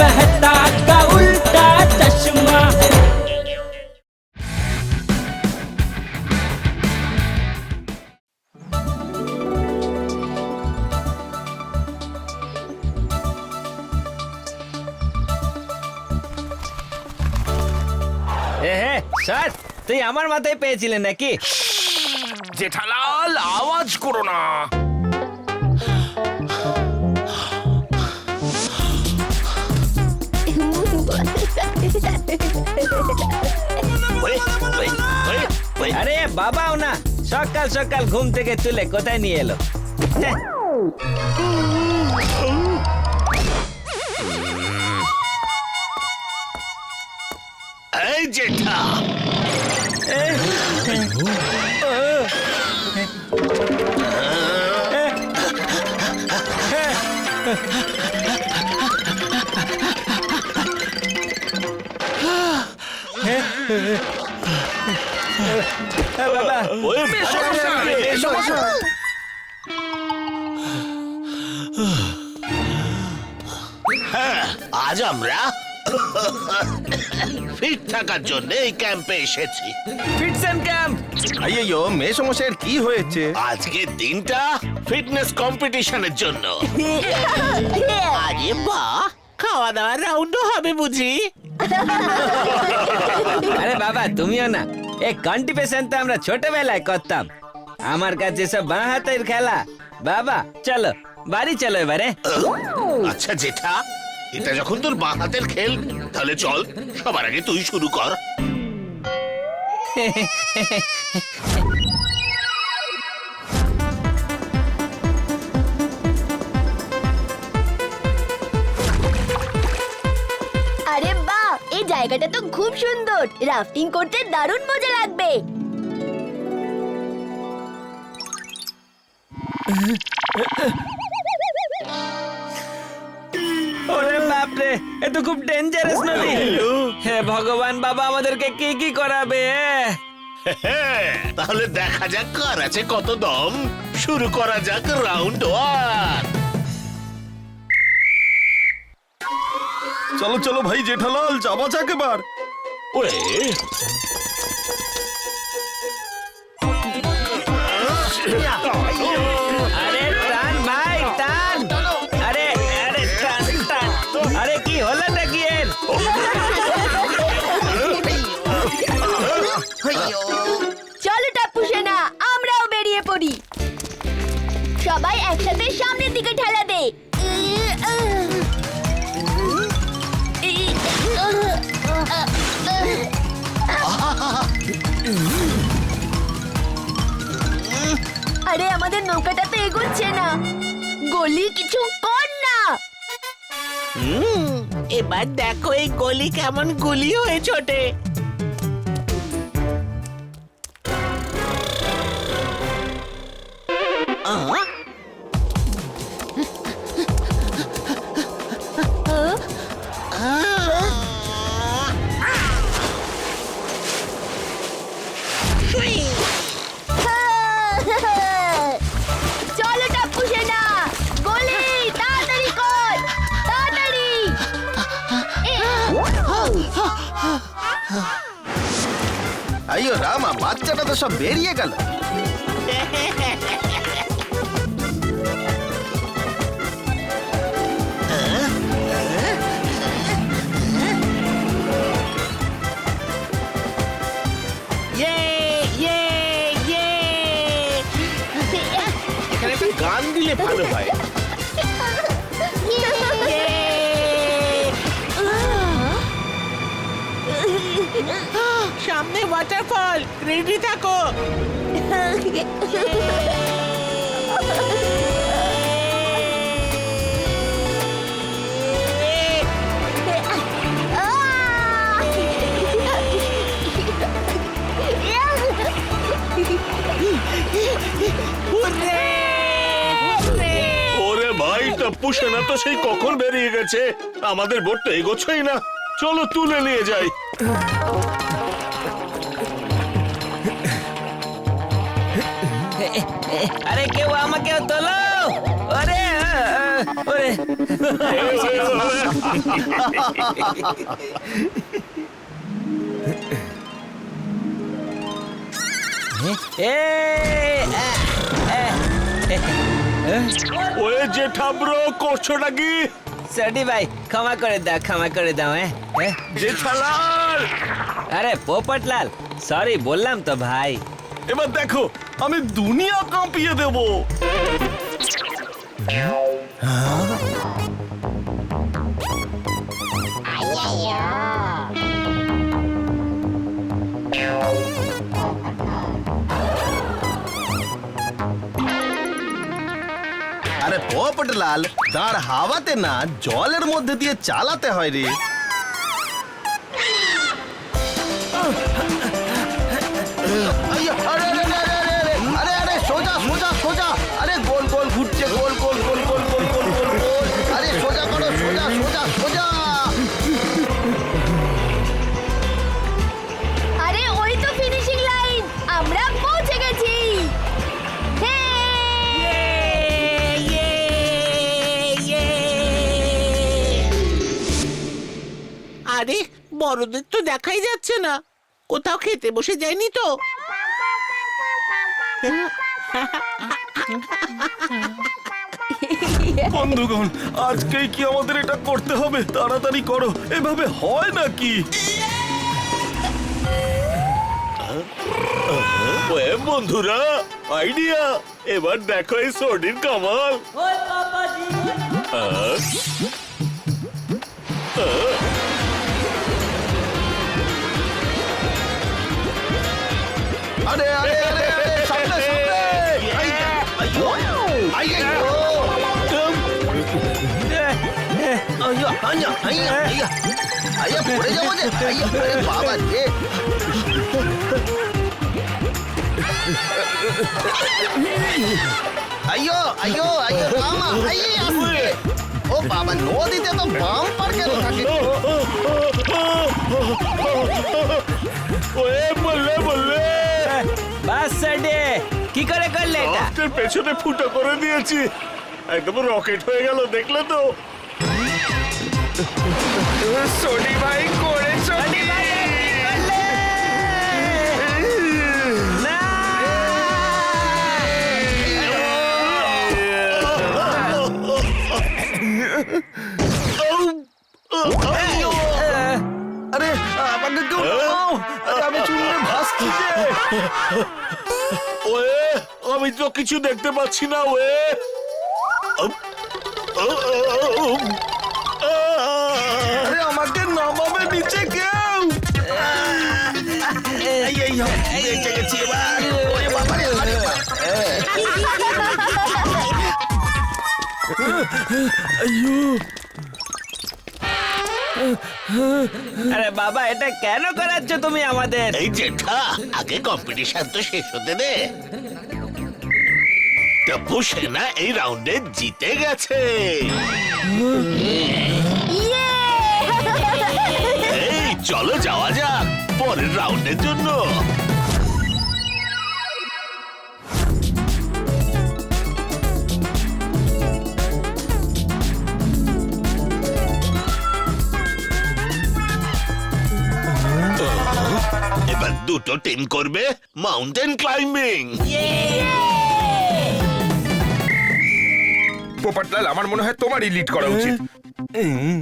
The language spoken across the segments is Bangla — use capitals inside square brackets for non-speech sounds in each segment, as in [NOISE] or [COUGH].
मेहता का उल्टा चश्मा এ হে স্যার তুই আমার মাথায় পেয়েছিলেন নাকি জেঠালাল আওয়াজ করো না আরে বাবাও না সকাল সকাল ঘুম থেকে তুলে কোথায় নিয়ে এলো হ্যাঁ, জেঠা বাবা। হ্যাঁ আজ আমরা ফিট থাকার জন্য এই ক্যাম্পে এসেছি। ফিটস অ্যান্ড ক্যাম্প আইয়ো মেসমশাইয়ের কি হয়েছে? আজকের দিনটা ফিটনেস কম্পিটিশনের জন্য। আরে বাহ খাওয়া দাওয়ার রাউন্ডও হবে বুঝি। আরে বাবা তুমিও না। এই কন্টিপেশন তো আমরা ছোটবেলায় করতাম। আমার কাছে সব বাঁ হাতের খেলা। বাবা চলো বাড়ি চলো এবারে। আচ্ছা জেঠা এটা যখন তোর বাঁ হাতের খেল তাহলে চল সবার আগে তুই শুরু কর। [LAUGHS] জায়গাটা তো খুব সুন্দর। রাফটিং করতে দারুণ মজা লাগবে। ওরে বাপরে এ তো খুব ডেঞ্জারাস নদী। হে ভগবান বাবা আমাদেরকে কি কি করাবে হ্যাঁ, তাহলে দেখা যাক কার আছে কত দম। শুরু করা যাক রাউন্ড ওয়ান চলো চলো ভাই জেঠালাল যাবা যাক এবার। ওয়ে আরে আমাদের নৌকাটা তো এগোচ্ছে না। গলি কিছু কর না। হুম, এবার দেখো এই গলি কেমন গুলি হয়ে ছোটে। আইয়ো রামা বাচ্চাটা তো সব বেরিয়ে গেল। রেডি থাকো! ওরে ভাই টপ্পু সেনা তো সেই কখন বেরিয়ে গেছে? আমাদের বোট তো এগোচ্ছই না। চলো তুলে নিয়ে যাই। আরে কেউ আমাকেও তোলো। ওরে আ, আ, ওরে। এ ওয়ে জেঠাব্রো করছ নাকি সটি ভাই ক্ষমা করে দাও ক্ষমা করে দাও হ্যাঁ? জেঠালাল! আরে পোপটলাল সরি বললাম তো ভাই। এবার দেখো আমি দুনিয়া কাঁপিয়ে দেব আরে পপটলাল তার হাওয়াতে না জলের মধ্যে দিয়ে চালাতে হয় রে আরে, সোজা আরে গোল গোল ঘুরছে গোল গোল গোল গোল গোল গোল গোল গোল। আরে সোজা করো সোজা সোজা সোজা। আরে ওই তো ফিনিশিং লাইন আমরা পৌঁছে গেছি। আরে বড়দের তো দেখাই যাচ্ছে না। কোথাও খেতে বসে যায়নি তো? বন্ধুগণ আজকেই কি আমাদের এটা করতে হবে? তাড়াতাড়ি করো। এভাবে হয় নাকি? বন্ধুরা আইডিয়া এবার দেখো এই সোডির কামাল। আরে আরে আরে আইয়ো। আইয়া, আইয়া, আইয়া, আইয়া। পড়ে যাব যে। আইয়া, আরে বাবা রে। আইয়ো, আইয়ো, আইয়ো, রামা, আইয়ে, আস্তে। ও বাবা নদীতে তো বাম্পার কেন থাকে ওয়ে বললে বললে বাস সটি কি করে করলে এটা পেছনে ফুটো করে দিয়েছি একদম রকেট হয়ে গেল দেখলে তো সোনি ভাই করেছ কি? আরে আমাকে কেউ নামাও। আরে আমি চুলে ভাসছি ওয়ে আমি তো কিছু দেখতে পাচ্ছি না ওয়ে। নামাবে নিচে কেউ এই এই এই বেঁচে গেছি এবার ওরে বাবা রে আরে বাবা। আরে বাবা এটা কেন করাচ্ছ তুমি আমাদের? এই জেঠা আগে কম্পিটিশন তো শেষ হতে দে। টপ্পু সেনা এই রাউন্ডে জিতে গেছে। চলো যাওয়া যাক পরের রাউন্ডের জন্য। এবার দুটো টিম করবে মাউন্টেন ক্লাইম্বিং। পোপাটলাল আমার মনে হয় তোমারই লিড করা উচিত।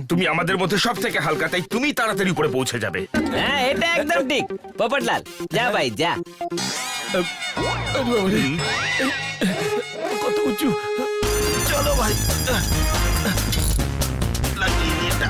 তুমি আমাদের মধ্যে সব থেকে হালকা তাই তুমি তাড়াতাড়ি উপরে পৌঁছে যাবে। হ্যাঁ এটা একদম ঠিক। পোপটলাল যা ভাই যা। কত উঁচু। চলো ভাই। লাগিয়ে এটা।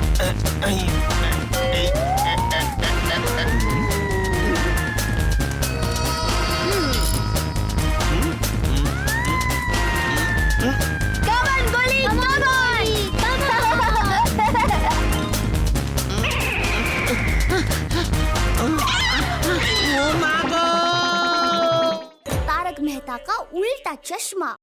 干什么？